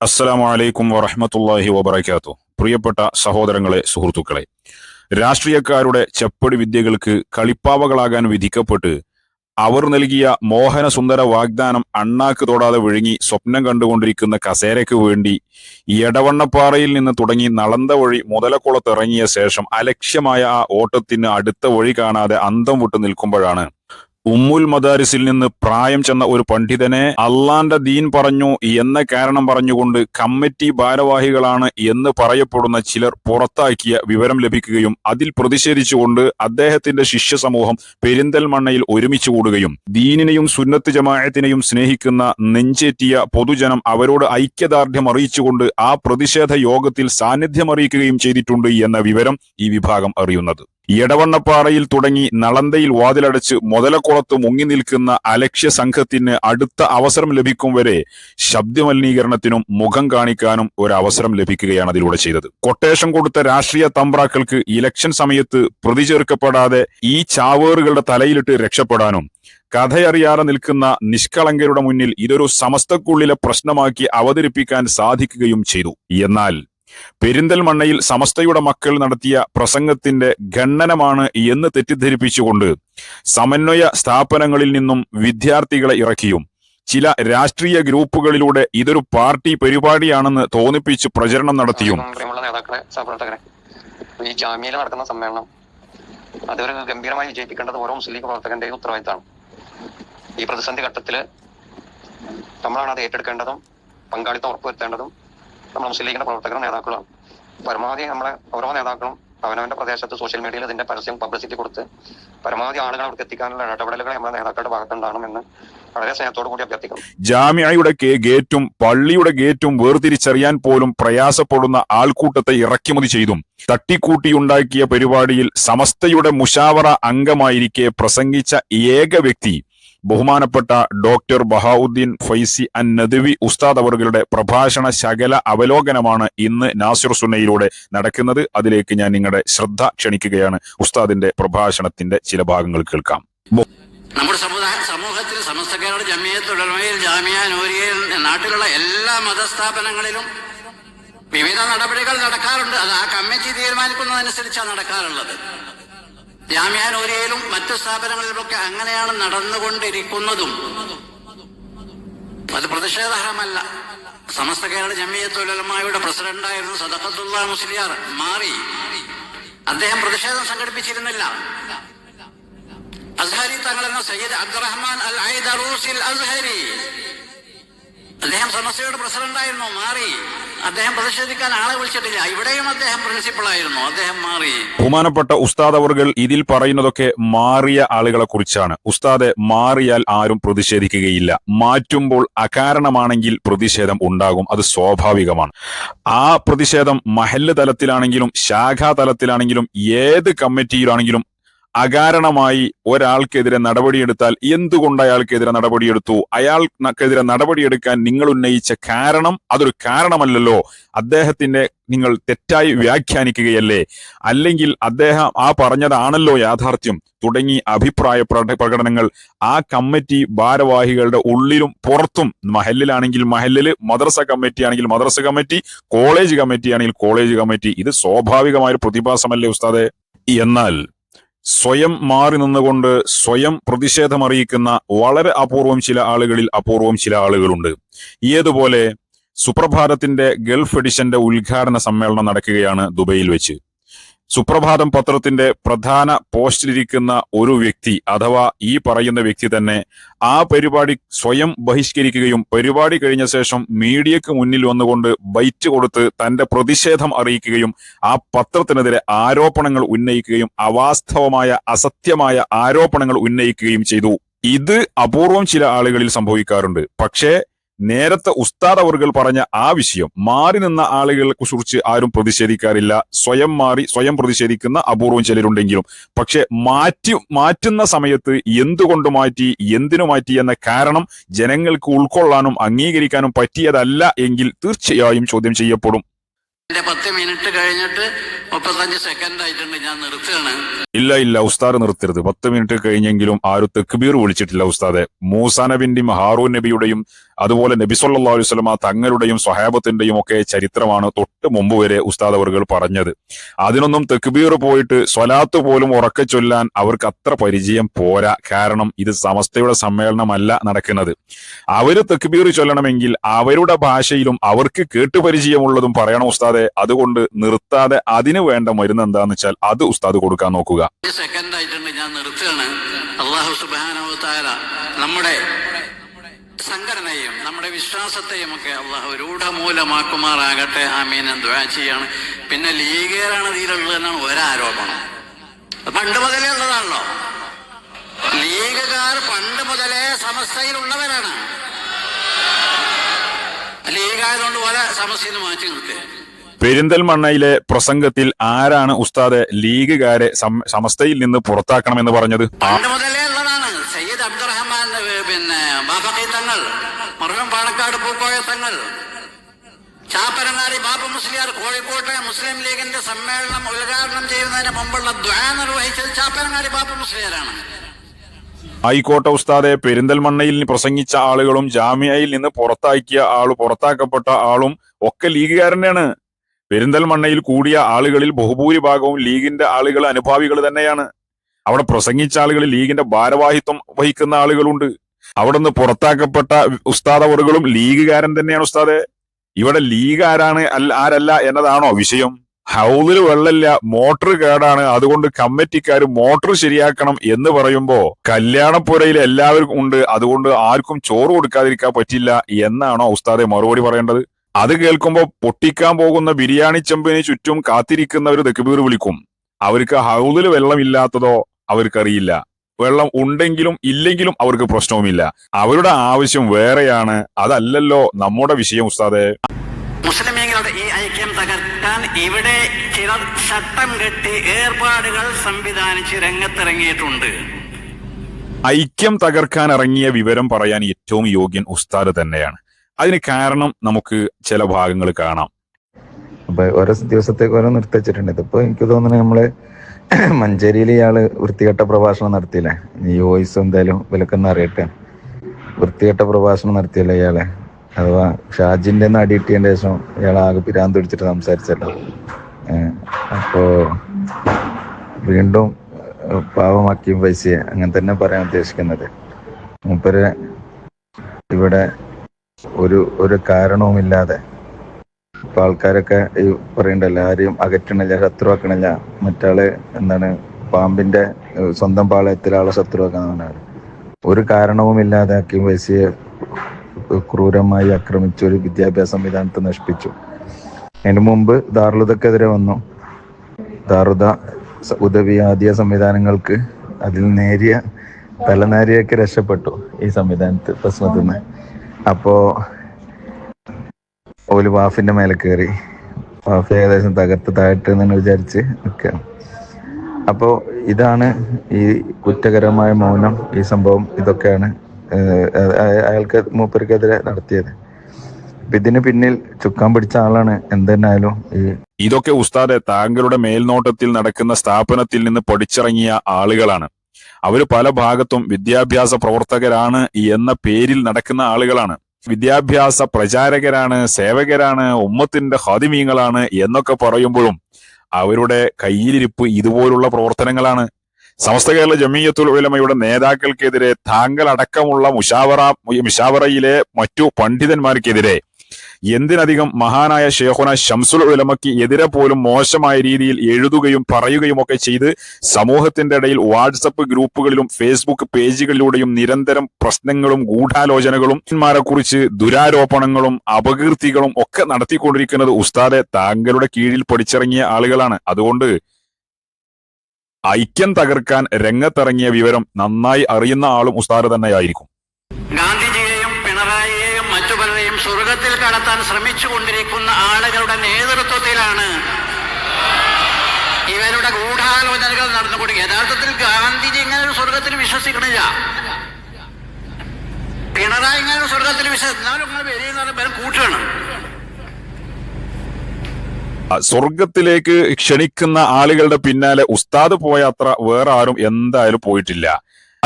അസ്സലാമു അലൈക്കും വറഹമത്തല്ലാഹി വബറകാതുഹു. പ്രിയപ്പെട്ട സഹോദരങ്ങളെ സുഹൃത്തുക്കളെ രാഷ്ട്രീയക്കാരുടെ ചെപ്പടി വിദ്യകൾക്ക് കളിപ്പാവകളാകാൻ വിധിക്കപ്പെട്ട് അവർ നൽകിയ മോഹന സുന്ദര വാഗ്ദാനം അണ്ണാക്ക് തൊടാതെ വിഴുങ്ങി സ്വപ്നം കണ്ടുകൊണ്ടിരിക്കുന്ന കസേരയ്ക്ക് വേണ്ടി എടവണ്ണപ്പാറയിൽ നിന്ന് തുടങ്ങി നളന്ത വഴി മുതലക്കുളത്തിറങ്ങിയ ശേഷം അലക്ഷ്യമായ ആ ഓട്ടത്തിന് അടുത്ത വഴി കാണാതെ അന്തം വിട്ടു നിൽക്കുമ്പോഴാണ് ഉമ്മുൽ മദാരിസിൽ നിന്ന് പ്രായം ചെന്ന ഒരു പണ്ഡിതനെ അള്ളാന്റെ ദീൻ പറഞ്ഞു എന്ന കാരണം പറഞ്ഞുകൊണ്ട് കമ്മിറ്റി ഭാരവാഹികളാണ് എന്ന് പറയപ്പെടുന്ന ചിലർ പുറത്താക്കിയ വിവരം ലഭിക്കുകയും അതിൽ പ്രതിഷേധിച്ചുകൊണ്ട് അദ്ദേഹത്തിന്റെ ശിഷ്യ സമൂഹം പെരിന്തൽമണ്ണയിൽ ഒരുമിച്ച് കൂടുകയും ദീനിനെയും സുന്നത്ത് ജമായത്തിനെയും സ്നേഹിക്കുന്ന നെഞ്ചേറ്റിയ പൊതുജനം അവരോട് ഐക്യദാർഢ്യം അറിയിച്ചുകൊണ്ട് ആ പ്രതിഷേധ യോഗത്തിൽ സാന്നിധ്യം അറിയിക്കുകയും ചെയ്തിട്ടുണ്ട് എന്ന വിവരം ഈ വിഭാഗം അറിയുന്നത്. എടവണ്ണപ്പാറയിൽ തുടങ്ങി നളന്തയിൽ വാതിലടച്ച് മുതലക്കുളത്ത് മുങ്ങി നിൽക്കുന്ന അലക്ഷ്യ സംഘത്തിന് അടുത്ത അവസരം ലഭിക്കും വരെ ശബ്ദമലിനീകരണത്തിനും മുഖം കാണിക്കാനും ഒരു അവസരം ലഭിക്കുകയാണ് അതിലൂടെ ചെയ്തത്. കൊട്ടേഷൻ കൊടുത്ത രാഷ്ട്രീയ തമ്പ്രാക്കൾക്ക് ഇലക്ഷൻ സമയത്ത് പ്രതിചേർക്കപ്പെടാതെ ഈ ചാവേറുകളുടെ തലയിലിട്ട് രക്ഷപ്പെടാനും കഥയറിയാതെ നിൽക്കുന്ന നിഷ്കളങ്കരുടെ മുന്നിൽ ഇതൊരു സമസ്തക്കുള്ളിലെ പ്രശ്നമാക്കി അവതരിപ്പിക്കാൻ സാധിക്കുകയും ചെയ്തു. എന്നാൽ പെരിന്തൽമണ്ണയിൽ സമസ്തയുടെ മക്കൾ നടത്തിയ പ്രസംഗത്തിന്റെ ഖണ്ഡനമാണ് എന്ന് തെറ്റിദ്ധരിപ്പിച്ചുകൊണ്ട് സമന്വയ സ്ഥാപനങ്ങളിൽ നിന്നും വിദ്യാർത്ഥികളെ ഇറക്കിയും. ചില രാഷ്ട്രീയ ഗ്രൂപ്പുകളിലൂടെ ഇതൊരു പാർട്ടി പരിപാടിയാണെന്ന് തോന്നിപ്പിച്ച് പ്രചരണം നടത്തിയും. ഈ ജാമ്യയിൽ നടക്കുന്ന സമ്മേളനം അതൊരു ഗംഭീരമായി വിജയിപ്പിക്കേണ്ടത് ഓരോ മുസ്ലിം പ്രവർത്തകന്റെയും ഉത്തരവാദിത്തമാണ്. ഈ പ്രതിസന്ധി ഘട്ടത്തിൽ നമ്മളാണ് അത് ഏറ്റെടുക്കേണ്ടതും പങ്കാളിത്തം ഉറപ്പുവരുത്തേണ്ടതും നമ്മുടെ മുസ്ലിം ലീഗിന്റെ പ്രവർത്തകരും നേതാക്കളുമാണ് പരമാവധി നമ്മളെ ഓരോ നേതാക്കളും അവനവന്റെ പ്രദേശത്ത് സോഷ്യൽ മീഡിയയിൽ ഇതിന്റെ പരസ്യം പബ്ലിസിറ്റി കൊടുത്ത് പരമാവധി ആളുകൾ അവർക്ക് എത്തിക്കാനുള്ള ഇടപെടലുകൾ നമ്മുടെ നേതാക്കളുടെ ഭാഗത്തുണ്ടാകണമെന്ന് വളരെ സ്നേഹത്തോടു കൂടി അഭ്യർത്ഥിക്കുന്നു. ജാമ്യയുടെ ഗേറ്റും പള്ളിയുടെ ഗേറ്റും വേർതിരിച്ചറിയാൻ പോലും പ്രയാസപ്പെടുന്ന ആൾക്കൂട്ടത്തെ ഇറക്കുമതി ചെയ്തും തട്ടിക്കൂട്ടിയുണ്ടാക്കിയ പരിപാടിയിൽ സമസ്തയുടെ മുഷാവറ അംഗമായിരിക്കെ പ്രസംഗിച്ച ഏക വ്യക്തി ബഹുമാനപ്പെട്ട ഡോക്ടർ ബഹാവുദ്ദീൻ ഫൈസി അൻ നദവി ഉസ്താദ് അവറുകളുടെ പ്രഭാഷണ ശകല അവലോകനമാണ് ഇന്ന് നാസിർ സുന്നയിലൂടെ നടക്കുന്നത്. അതിലേക്ക് ഞാൻ നിങ്ങളുടെ ശ്രദ്ധ ക്ഷണിക്കുകയാണ്. ഉസ്താദിന്റെ പ്രഭാഷണത്തിന്റെ ചില ഭാഗങ്ങൾ കേൾക്കാം. നമ്മുടെ സമുദായ സമൂഹത്തിൽ സമസ്തക്കാരുടെ ജമിയത്തുടമയിൽ ജാമിയ നൂരിയയിൽ നാട്ടിലുള്ള എല്ലാ മതസ്ഥാപനങ്ങളിലും വിവിധ നടപടികൾ നടക്കാറുണ്ട്. അത് ആ കമ്മിറ്റി തീരുമാനിക്കുന്നതനുസരിച്ചാണ് നടക്കാറുള്ളത്. ജാമ്യ മറ്റ് സ്ഥാപനങ്ങളിലുമൊക്കെ അങ്ങനെയാണ് നടന്നുകൊണ്ടിരിക്കുന്നതും. അത് പ്രതിഷേധാർഹമല്ല. സമസ്ത കേരള ജമിയത്തുലമായുടെ പ്രസിഡന്റായിരുന്നു സദഖത്തുള്ള മുസ്ലിയാർ. മാറി. അദ്ദേഹം പ്രതിഷേധം സംഘടിപ്പിച്ചിരുന്നില്ല. അസ്ഹരി തങ്ങൾ എന്ന സയ്യിദ് അബ്ദുറഹ്മാൻ അൽ ഐദറൂസിൽ അസ്ഹരി. അദ്ദേഹം സമസ്തയുടെ പ്രസിഡന്റായിരുന്നു മാറി. അദ്ദേഹം പ്രതിഷേധിക്കാൻ ആളെ വിളിച്ചിട്ടില്ല. ഇവിടെയും അദ്ദേഹം പ്രിൻസിപ്പളായിരുന്നു. അദ്ദേഹം മാറി. ബഹുമാനപ്പെട്ട ഉസ്താദ് അവർകൾ ഇതിൽ പറയുന്നതൊക്കെ മാറിയ ആളുകളെ കുറിച്ചാണ്. ഉസ്താദെ മാറിയാൽ ആരും പ്രതിഷേധിക്കുകയില്ല. മാറ്റുമ്പോൾ അകാരണമാണെങ്കിൽ പ്രതിഷേധം ഉണ്ടാകും. അത് സ്വാഭാവികമാണ്. ആ പ്രതിഷേധം മഹല്ല് തലത്തിലാണെങ്കിലും ശാഖാ തലത്തിലാണെങ്കിലും ഏത് കമ്മിറ്റിയിലാണെങ്കിലും അകാരണമായി ഒരാൾക്കെതിരെ നടപടിയെടുത്താൽ എന്തുകൊണ്ട് അയാൾക്കെതിരെ നടപടിയെടുത്തു? അയാൾക്കെതിരെ നടപടിയെടുക്കാൻ നിങ്ങൾ ഉന്നയിച്ച കാരണം അതൊരു കാരണമല്ലല്ലോ. അദ്ദേഹത്തിന്റെ നിങ്ങൾ തെറ്റായി വ്യാഖ്യാനിക്കുകയല്ലേ? അല്ലെങ്കിൽ അദ്ദേഹം ആ പറഞ്ഞതാണല്ലോ യാഥാർത്ഥ്യം. തുടങ്ങി അഭിപ്രായ പ്രകടനങ്ങൾ ആ കമ്മിറ്റി ഭാരവാഹികളുടെ ഉള്ളിലും പുറത്തും മഹലിലാണെങ്കിൽ മഹലിൽ മദ്രസ കമ്മിറ്റി ആണെങ്കിൽ മദ്രസ കമ്മിറ്റി കോളേജ് കമ്മിറ്റി ആണെങ്കിൽ കോളേജ് കമ്മിറ്റി. ഇത് സ്വാഭാവികമായ പ്രതിഭാസമല്ലേ ഉസ്താദെ? എന്നാൽ സ്വയം മാറി നിന്നുകൊണ്ട് സ്വയം പ്രതിഷേധമറിയിക്കുന്ന വളരെ അപൂർവം ചില ആളുകളിൽ അപൂർവം ചില ആളുകളുണ്ട്. ഏതുപോലെ സുപ്രഭാതത്തിന്റെ ഗൾഫ് എഡിഷന്റെ ഉദ്ഘാടന സമ്മേളനം നടക്കുകയാണ് ദുബൈയിൽ വെച്ച്. സുപ്രഭാതം പത്രത്തിന്റെ പ്രധാന പോസ്റ്റിലിരിക്കുന്ന ഒരു വ്യക്തി അഥവാ ഈ പറയുന്ന വ്യക്തി തന്നെ ആ പരിപാടി സ്വയം ബഹിഷ്കരിക്കുകയും പരിപാടി കഴിഞ്ഞ ശേഷം മീഡിയക്ക് മുന്നിൽ വന്നുകൊണ്ട് ബൈറ്റ് കൊടുത്ത് തന്റെ പ്രതിഷേധം അറിയിക്കുകയും ആ പത്രത്തിനെതിരെ ആരോപണങ്ങൾ ഉന്നയിക്കുകയും അവാസ്തവമായ അസത്യമായ ആരോപണങ്ങൾ ഉന്നയിക്കുകയും ചെയ്തു. ഇത് അപൂർവം ചില ആളുകളിൽ സംഭവിക്കാറുണ്ട്. പക്ഷേ നേരത്തെ ഉസ്താദ് അവർകൾ പറഞ്ഞ ആ വിഷയം മാറി നിന്ന ആളുകളെ കുറിച്ച് ആരും പ്രതിഷേധിക്കാറില്ല. സ്വയം മാറി സ്വയം പ്രതിഷേധിക്കുന്ന അപൂർവം ചിലരുണ്ടെങ്കിലും. പക്ഷെ മാറ്റി മാറ്റുന്ന സമയത്ത് എന്തുകൊണ്ട് മാറ്റി എന്തിനു മാറ്റി എന്ന കാരണം ജനങ്ങൾക്ക് ഉൾക്കൊള്ളാനും അംഗീകരിക്കാനും പറ്റിയതല്ല എങ്കിൽ തീർച്ചയായും ചോദ്യം ചെയ്യപ്പെടും. എന്റെ പത്ത് മിനിറ്റ് കഴിഞ്ഞിട്ട് മുപ്പത്തഞ്ച് സെക്കൻഡ് ആയിട്ടുണ്ട് ഞാൻ നിർത്തുകയാണ്. ഇല്ല ഇല്ല ഉസ്താദ് നിർത്തരുത്. പത്ത് മിനിറ്റ് കഴിഞ്ഞെങ്കിലും ആരും തെക്കുബീർ വിളിച്ചിട്ടില്ല ഉസ്താദെ. മൂസാ നബിന്റെയും ഹാറൂൻ നബിയുടെയും അതുപോലെ നബിസൊല്ലാ അലുസ്ലമ തങ്ങളുടെയും സ്വഹാബത്തിന്റെയും ഒക്കെ ചരിത്രമാണ് തൊട്ട് മുമ്പ് വരെ ഉസ്താദ് അവർകൾ പറഞ്ഞത്. അതിനൊന്നും തെക്കുബീർ പോയിട്ട് സ്വലാത്ത് പോലും ഉറക്കെ ചൊല്ലാൻ അവർക്ക് അത്ര പരിചയം പോരാ. കാരണം ഇത് സമസ്തയുടെ സമ്മേളനമല്ല നടക്കുന്നത്. അവർ തെക്കുബീർ ചൊല്ലണമെങ്കിൽ അവരുടെ ഭാഷയിലും അവർക്ക് കേട്ട് പരിചയമുള്ളതും പറയണം ഉസ്താദെ. അതുകൊണ്ട് നിർത്താതെ അതിന് വേണ്ട മരുന്ന് എന്താന്ന് വെച്ചാൽ അത് ഉസ്താദ് കൊടുക്കാൻ നോക്കുക. സെക്കൻഡ് ആയിട്ടുണ്ട് ഞാൻ നമ്മുടെ സംഘടനയും നമ്മുടെ വിശ്വാസത്തെയും ഒക്കെ അള്ളാഹു രൂഢമൂലമാക്കുമാറാകട്ടെ ആമീൻ. എന്തുവാ ചെയ്യാണ്. പിന്നെ ലീഗേറാണ് ഇതിലുള്ളതെന്നാണ് ഒരാരോപണം. പണ്ട് മുതലേ ഉള്ളതാണല്ലോ. ലീഗുകാർ പണ്ട് മുതലേ സമസ്തയിലുള്ളവരാണ്. ലീഗായതുകൊണ്ട് പോലെ സമസ്യയിൽ മാറ്റി നിർത്തി പെരിന്തൽമണ്ണയിലെ പ്രസംഗത്തിൽ ആരാണ് ഉസ്താദ് ലീഗുകാരെ സമസ്തയിൽ നിന്ന് പുറത്താക്കണമെന്ന് പറഞ്ഞത്? പണ്ട് മുതലേ പിന്നെ ബാഫക്കി തങ്ങൾ മറുകം പാണക്കാട് പൂക്കോയ തങ്ങൾ ചാപ്പരങ്ങാടി ബാബ മുസ്ലിയാർ കോഴിക്കോട്ടെ മുസ്ലിം ലീഗിന്റെ സമ്മേളനം ഉദ്ഘാടനം ചെയ്യുന്നതിന് മുമ്പുള്ള ദ്വാ നിർവഹിച്ചത് ചാപ്പരങ്ങാടി ബാബ മുസ്ലിയാരാണ്. ആയിക്കോട്ടെ ഉസ്താദെ പെരിന്തൽമണ്ണയിൽ പ്രസംഗിച്ച ആളുകളും ജാമ്യയിൽ നിന്ന് പുറത്താക്കിയ ആൾ പുറത്താക്കപ്പെട്ട ആളും ഒക്കെ ലീഗുകാരനാണ് പെരിന്തൽമണ്ണയിൽ കൂടിയ ആളുകളിൽ ബഹുഭൂരിഭാഗവും ലീഗിന്റെ ആളുകൾ അനുഭാവികൾ തന്നെയാണ്. അവിടെ പ്രസംഗിച്ച ആളുകൾ ലീഗിന്റെ ഭാരവാഹിത്വം വഹിക്കുന്ന ആളുകളുണ്ട്. അവിടെ നിന്ന് പുറത്താക്കപ്പെട്ട ഉസ്താദ് അവറുകളും ലീഗുകാരൻ തന്നെയാണ് ഉസ്താദ്. ഇവിടെ ലീഗ് ആരാണ് ആരല്ല എന്നതാണോ വിഷയം. ഹൗദിൽ വെള്ളമില്ല മോട്ടർ കേടാണ്. അതുകൊണ്ട് കമ്മിറ്റിക്കാർ മോട്ടർ ശരിയാക്കണം എന്ന് പറയുമ്പോ കല്യാണപ്പുരയിൽ എല്ലാവർക്കും ഉണ്ട്. അതുകൊണ്ട് ആർക്കും ചോറ് കൊടുക്കാതിരിക്കാൻ പറ്റില്ല എന്നാണോ ഉസ്താദെ മറുപടി പറയേണ്ടത്. അത് കേൾക്കുമ്പോൾ പൊട്ടിക്കാൻ പോകുന്ന ബിരിയാണി ചെമ്പിന് ചുറ്റും കാത്തിരിക്കുന്നവർ തെക്കുപീർ വിളിക്കും. അവർക്ക് ഹൗദിൽ വെള്ളമില്ലാത്തതോ അവർക്കറിയില്ല. വെള്ളം ഉണ്ടെങ്കിലും ഇല്ലെങ്കിലും അവർക്ക് പ്രശ്നവുമില്ല. അവരുടെ ആവശ്യം വേറെയാണ്. അതല്ലല്ലോ നമ്മുടെ വിഷയം ഉസ്താദെ. മുസ്ലിമീങ്ങളുടെ ഈ ഐക്യം തകർക്കാൻ ഇവിടെ ചിലർ ചട്ടം കെട്ടി ഏർപ്പാടുകൾ സംവിധാനിച്ച് രംഗത്തിറങ്ങിയിട്ടുണ്ട്. ഐക്യം തകർക്കാൻ ഇറങ്ങിയ വിവരം പറയാൻ ഏറ്റവും യോഗ്യൻ ഉസ്താദ് തന്നെയാണ്. അതിന് കാരണം നമുക്ക് ചില ഭാഗങ്ങൾ കാണാം. അപ്പൊ ഓരോ ദിവസത്തേക്ക് ഓരോ നിർത്തിച്ചിട്ടുണ്ട് ഇതിപ്പോ എനിക്ക് തോന്നുന്നത് നമ്മൾ മഞ്ചേരിയിൽ ഇയാൾ വൃത്തികെട്ട പ്രഭാഷണം നടത്തിയില്ലേ? ഈ വോയിസ് എന്തായാലും വിലക്കൊന്നും അറിയട്ടെ. വൃത്തികെട്ട പ്രഭാഷണം നടത്തിയല്ലേ ഇയാളെ? അഥവാ ഷാജിന്റെ നടി അടിയിട്ടിയതിന്റെ ശേഷം ഇയാൾ ആകെ പിരാന്ത് പിടിച്ചിട്ട് സംസാരിച്ചല്ലോ. അപ്പോ വീണ്ടും പാവമാക്കിയും പാവമാക്കി പൈസയെ അങ്ങനെ തന്നെ പറയാൻ ഉദ്ദേശിക്കുന്നത്. മൂപ്പര് ഇവിടെ ഒരു ഒരു കാരണവുമില്ലാതെ ഇപ്പൊ ആൾക്കാരൊക്കെ ഈ പറയണ്ടല്ലോ ആരെയും അകറ്റണില്ല ശത്രുവാക്കണില്ല. മറ്റാൾ എന്താണ് പാമ്പിന്റെ സ്വന്തം പാളയത്തിൽ ആളെ ശത്രുവാക്കാന്നാണ് ഒരു കാരണവുമില്ലാതെ അക്കിം വൈസിയെ ക്രൂരമായി ആക്രമിച്ചു ഒരു വിദ്യാഭ്യാസ സംവിധാനത്തെ നശിപ്പിച്ചു. അതിന് മുമ്പ് ദാറുദക്കെതിരെ വന്നു. ദാറുദ ഉദവി ആദ്യ സംവിധാനങ്ങൾക്ക് അതിൽ നേരിയ തലനേരിയൊക്കെ രക്ഷപ്പെട്ടു ഈ സംവിധാനത്തിൽ പ്രശ്നത്തിൽ നിന്ന് അപ്പോ ഓൽ വാഫിന്റെ മേലെ കയറി വാഫ് ഏകദേശം തകർത്ത് താഴ്ത്ത് എന്ന് വിചാരിച്ച് നിൽക്കുകയാണ് അപ്പോൾ ഇതാണ് ഈ കുറ്റകരമായ മൗനം ഈ സംഭവം ഇതൊക്കെയാണ് അയാൾക്ക് മൂപ്പർക്കെതിരെ നടത്തിയത്. ഇതിന് പിന്നിൽ ചുക്കാൻ പിടിച്ച ആളാണ് എന്തെന്നായാലും ഈ ഇതൊക്കെ ഉസ്താദെ താങ്കളുടെ മേൽനോട്ടത്തിൽ നടക്കുന്ന സ്ഥാപനത്തിൽ നിന്ന് പഠിച്ചിറങ്ങിയ ആളുകളാണ്. അവർ പല ഭാഗത്തും വിദ്യാഭ്യാസ പ്രവർത്തകരാണ് എന്ന പേരിൽ നടക്കുന്ന ആളുകളാണ്. വിദ്യാഭ്യാസ പ്രചാരകരാണ് സേവകരാണ് ഉമ്മത്തിന്റെ ഹാദിമീങ്ങളാണ് എന്നൊക്കെ പറയുമ്പോഴും അവരുടെ കയ്യിലിരിപ്പ് ഇതുപോലുള്ള പ്രവർത്തനങ്ങളാണ്. സമസ്ത കേരള ജമീയത്തുൽ ഉലമയുടെ നേതാക്കൾക്കെതിരെ താങ്കൾ അടക്കമുള്ള മുഷാവറ മുഷാവറയിലെ മറ്റു പണ്ഡിതന്മാർക്കെതിരെ എന്തിനധികം മഹാനായ ഷേഖുന ഷംസുൽ ഉലമയ്ക്ക് എതിരെ പോലും മോശമായ രീതിയിൽ എഴുതുകയും പറയുകയും ഒക്കെ ചെയ്ത് സമൂഹത്തിന്റെ ഇടയിൽ വാട്സപ്പ് ഗ്രൂപ്പുകളിലും ഫേസ്ബുക്ക് പേജുകളിലൂടെയും നിരന്തരം പ്രശ്നങ്ങളും ഗൂഢാലോചനകളും കുറിച്ച് ദുരാരോപണങ്ങളും അപകീർത്തികളും ഒക്കെ നടത്തിക്കൊണ്ടിരിക്കുന്നത് ഉസ്താദെ താങ്കളുടെ കീഴിൽ പഠിച്ചിറങ്ങിയ ആളുകളാണ്. അതുകൊണ്ട് ഐക്യം തകർക്കാൻ രംഗത്തിറങ്ങിയ വിവരം നന്നായി അറിയുന്ന ആളും ഉസ്താദ് തന്നെയായിരിക്കും. ഗാന്ധിജി മറ്റു പലരെയും സ്വർഗത്തിൽ കടത്താൻ ശ്രമിച്ചുകൊണ്ടിരിക്കുന്ന ആളുകളുടെ നേതൃത്വത്തിലാണ് ഇവരുടെ ഗൂഢാലോചനകൾ നടന്നുകൊണ്ടിരിക്കുക യഥാർത്ഥത്തിൽ ഗാന്ധിജി ഇങ്ങനെ ഒരു സ്വർഗത്തിൽ വിശ്വസിക്കണില്ല. പിണറായി ഇങ്ങനെ ഒരു സ്വർഗത്തിൽ വിശ്വസിക്കുന്ന പറഞ്ഞാൽ കൂട്ടുകയാണ് സ്വർഗത്തിലേക്ക് ക്ഷണിക്കുന്ന ആളുകളുടെ പിന്നാലെ ഉസ്താദ് പോയ അത്ര വേറെ ആരും എന്തായാലും പോയിട്ടില്ല.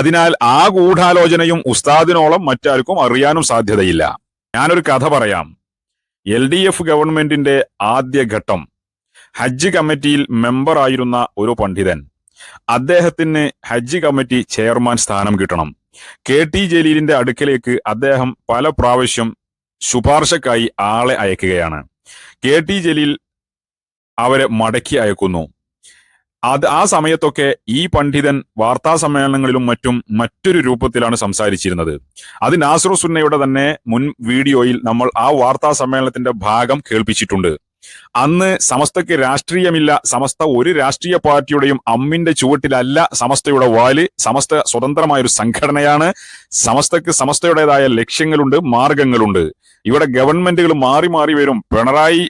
അതിനാൽ ആ ഗൂഢാലോചനയും ഉസ്താദിനോളം മറ്റാർക്കും അറിയാനും സാധ്യതയില്ല. ഞാനൊരു കഥ പറയാം. എൽ ഡി എഫ് ഗവൺമെന്റിന്റെ ആദ്യഘട്ടം ഹജ്ജ് കമ്മിറ്റിയിൽ മെമ്പറായിരുന്ന ഒരു പണ്ഡിതൻ. അദ്ദേഹത്തിന് ഹജ്ജ് കമ്മിറ്റി ചെയർമാൻ സ്ഥാനം കിട്ടണം. കെ ടി ജലീലിന്റെ അടുക്കലേക്ക് അദ്ദേഹം പല പ്രാവശ്യം ശുപാർശക്കായി ആളെ അയക്കുകയാണ്. കെ ടി ജലീൽ അവരെ മടക്കി അയക്കുന്നു. അത് ആ സമയത്തൊക്കെ ഈ പണ്ഡിതൻ വാർത്താ സമ്മേളനങ്ങളിലും മറ്റും മറ്റൊരു രൂപത്തിലാണ് സംസാരിച്ചിരുന്നത്. അത് നാസറു സുന്നയുടെ തന്നെ മുൻ വീഡിയോയിൽ നമ്മൾ ആ വാർത്താ സമ്മേളനത്തിന്റെ ഭാഗം കേൾപ്പിച്ചിട്ടുണ്ട്. അന്ന് സമസ്തക്ക് രാഷ്ട്രീയമില്ല സമസ്ത ഒരു രാഷ്ട്രീയ പാർട്ടിയുടെയും അമ്മിന്റെ ചുവട്ടിലല്ല സമസ്തയുടെ വാൽ. സമസ്ത സ്വതന്ത്രമായ ഒരു സംഘടനയാണ്. സമസ്തക്ക് സമസ്തയുടേതായ ലക്ഷ്യങ്ങളുണ്ട് മാർഗങ്ങളുണ്ട്. ഇവിടെ ഗവൺമെന്റുകൾ മാറി മാറി വരും. പിണറായി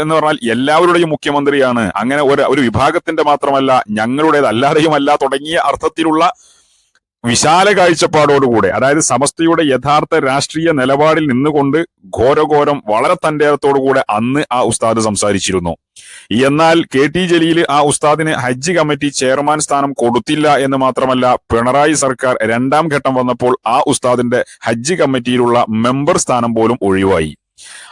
എന്ന് പറഞ്ഞാൽ എല്ലാവരുടെയും മുഖ്യമന്ത്രിയാണ്. അങ്ങനെ ഒരു ഒരു വിഭാഗത്തിന്റെ മാത്രമല്ല ഞങ്ങളുടേത് അല്ലാതെയുമല്ല തുടങ്ങിയ അർത്ഥത്തിലുള്ള വിശാല കാഴ്ചപ്പാടോടുകൂടെ അതായത് സമസ്തയുടെ യഥാർത്ഥ രാഷ്ട്രീയ നിലപാടിൽ നിന്നുകൊണ്ട് ഘോരഘോരം വളരെ തന്റേടത്തോടുകൂടെ അന്ന് ആ ഉസ്താദ് സംസാരിച്ചിരുന്നു. എന്നാൽ കെ ടി ജലീൽ ആ ഉസ്താദിന് ഹജ്ജ് കമ്മിറ്റി ചെയർമാൻ സ്ഥാനം കൊടുത്തില്ല എന്ന് മാത്രമല്ല പിണറായി സർക്കാർ രണ്ടാം ഘട്ടം വന്നപ്പോൾ ആ ഉസ്താദിന്റെ ഹജ്ജ് കമ്മിറ്റിയിലുള്ള മെമ്പർ സ്ഥാനം പോലും ഒഴിവായി.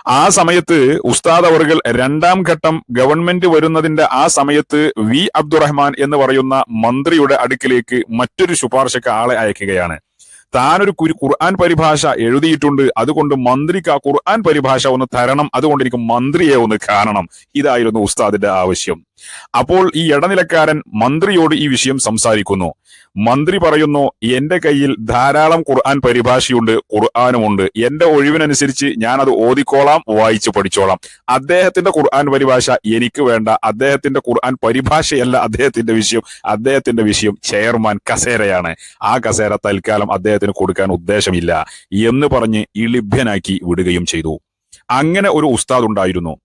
ആ സമയത്ത് ഉസ്താദ് അവർകൾ രണ്ടാം ഘട്ടം ഗവൺമെന്റ് വരുന്നതിന്റെ ആ സമയത്ത് വി അബ്ദുറഹ്മാൻ എന്ന് പറയുന്ന മന്ത്രിയുടെ അടുക്കിലേക്ക് മറ്റൊരു ശുപാർശക്ക് ആളെ അയക്കുകയാണ്. താനൊരു കുരു ഖുർആൻ പരിഭാഷ എഴുതിയിട്ടുണ്ട്. അതുകൊണ്ട് മന്ത്രിക്ക് ആ ഖുർആൻ പരിഭാഷ ഒന്ന് തരണം. അതുകൊണ്ട് എനിക്ക് മന്ത്രിയെ ഒന്ന് കാണണം. ഇതായിരുന്നു ഉസ്താദിന്റെ ആവശ്യം. അപ്പോൾ ഈ ഇടനിലക്കാരൻ മന്ത്രിയോട് ഈ വിഷയം സംസാരിക്കുന്നു. മന്ത്രി പറയുന്നു എന്റെ കയ്യിൽ ധാരാളം ഖുർആൻ പരിഭാഷയുണ്ട് ഖുർആാനുമുണ്ട്. എന്റെ ഒഴിവിനനുസരിച്ച് ഞാൻ അത് ഓതിക്കോളാം വായിച്ചു പഠിച്ചോളാം. അദ്ദേഹത്തിന്റെ ഖുർആൻ പരിഭാഷ എനിക്ക് വേണ്ട. അദ്ദേഹത്തിന്റെ ഖുർആൻ പരിഭാഷയല്ല അദ്ദേഹത്തിന്റെ വിഷയം. അദ്ദേഹത്തിന്റെ വിഷയം ചെയർമാൻ കസേരയാണ്. ആ കസേര തൽക്കാലം അദ്ദേഹത്തിന് കൊടുക്കാൻ ഉദ്ദേശമില്ല എന്ന് പറഞ്ഞ് ഇളിഭ്യനാക്കി വിടുകയും ചെയ്തു. അങ്ങനെ ഒരു ഉസ്താദ് ഉണ്ടായിരുന്നു.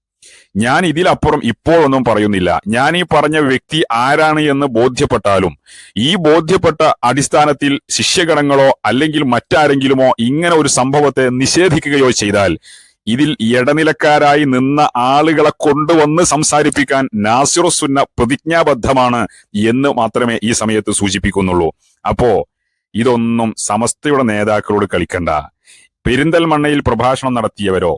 ഞാൻ ഇതിലപ്പുറം ഇപ്പോഴൊന്നും പറയുന്നില്ല. ഞാൻ ഈ പറഞ്ഞ വ്യക്തി ആരാണ് എന്ന് ബോധ്യപ്പെട്ടാലും ഈ ബോധ്യപ്പെട്ട അടിസ്ഥാനത്തിൽ ശിഷ്യഗണങ്ങളോ അല്ലെങ്കിൽ മറ്റാരെങ്കിലുമോ ഇങ്ങനെ ഒരു സംഭവത്തെ നിഷേധിക്കുകയോ ചെയ്താൽ ഇതിൽ ഇടനിലക്കാരായി നിന്ന ആളുകളെ കൊണ്ടുവന്ന് സംസാരിപ്പിക്കാൻ നാസിറുസുന്ന പ്രതിജ്ഞാബദ്ധമാണ് എന്ന് മാത്രമേ ഈ സമയത്ത് സൂചിപ്പിക്കുന്നുള്ളൂ. അപ്പോ ഇതൊന്നും സമസ്തയുടെ നേതാക്കളോട് കളിക്കണ്ട. പെരിന്തൽമണ്ണയിൽ പ്രഭാഷണം നടത്തിയവരോ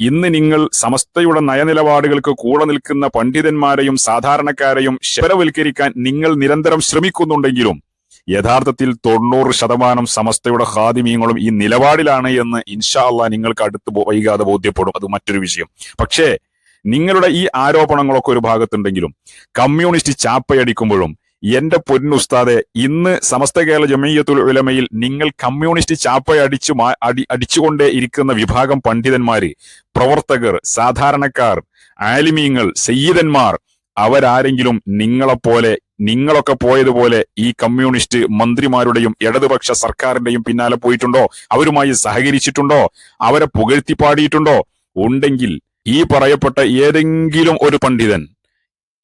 ഇന്ന് നിങ്ങൾ സമസ്തയുടെ നയനിലപാടുകൾക്ക് കൂടെ നിൽക്കുന്ന പണ്ഡിതന്മാരെയും സാധാരണക്കാരെയും ശരവൽക്കരിക്കാൻ നിങ്ങൾ നിരന്തരം ശ്രമിക്കുന്നുണ്ടെങ്കിലും യഥാർത്ഥത്തിൽ തൊണ്ണൂറ് ശതമാനം സമസ്തയുടെ ഹാദിമീങ്ങളും ഈ നിലപാടിലാണ് എന്ന് ഇൻഷാ നിങ്ങൾക്ക് അടുത്ത് വൈകാതെ ബോധ്യപ്പെടും. അത് മറ്റൊരു വിഷയം. പക്ഷേ നിങ്ങളുടെ ഈ ആരോപണങ്ങളൊക്കെ ഒരു ഭാഗത്തുണ്ടെങ്കിലും കമ്മ്യൂണിസ്റ്റ് ചാപ്പയടിക്കുമ്പോഴും എന്റെ പൊന്നുസ്താദെ ഇന്ന് സമസ്ത കേരള ജമീയത്തുൽ ഉലമയിൽ നിങ്ങൾ കമ്മ്യൂണിസ്റ്റ് ചാപ്പയടിച്ചു അടി അടിച്ചുകൊണ്ടേ ഇരിക്കുന്ന വിഭാഗം പണ്ഡിതന്മാര് പ്രവർത്തകർ സാധാരണക്കാർ ആലിമീങ്ങൾ സയ്യിദന്മാർ അവരാരെങ്കിലും നിങ്ങളെപ്പോലെ നിങ്ങളൊക്കെ പോയതുപോലെ ഈ കമ്മ്യൂണിസ്റ്റ് മന്ത്രിമാരുടെയും ഇടതുപക്ഷ സർക്കാരിന്റെയും പിന്നാലെ പോയിട്ടുണ്ടോ? അവരുമായി സഹകരിച്ചിട്ടുണ്ടോ? അവരെ പുകഴ്ത്തി പാടിയിട്ടുണ്ടോ ഉണ്ടെങ്കിൽ ഈ പറയപ്പെട്ട ഏതെങ്കിലും ഒരു പണ്ഡിതൻ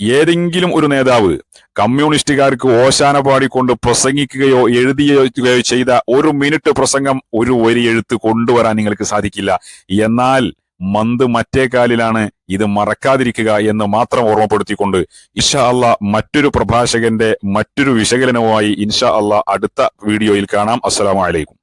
ഏതെങ്കിലും ഒരു നേതാവ് കമ്മ്യൂണിസ്റ്റുകാർക്ക് ഓശാന പാടിക്കൊണ്ട് പ്രസംഗിക്കുകയോ എഴുതിയോ ചെയ്ത ഒരു മിനിറ്റ് പ്രസംഗം ഒരു വരി എഴുത്ത് കൊണ്ടുവരാൻ നിങ്ങൾക്ക് സാധിക്കില്ല. എന്നാൽ മന്ത് മറ്റേ കാലിലാണ് ഇത് മറക്കാതിരിക്കുക എന്ന് മാത്രം ഓർമ്മപ്പെടുത്തിക്കൊണ്ട് ഇൻഷാ അള്ളാ മറ്റൊരു പ്രഭാഷകന്റെ മറ്റൊരു വിശകലനവുമായി ഇൻഷാ അള്ളാ അടുത്ത വീഡിയോയിൽ കാണാം. അസ്സലാമു അലൈക്കും.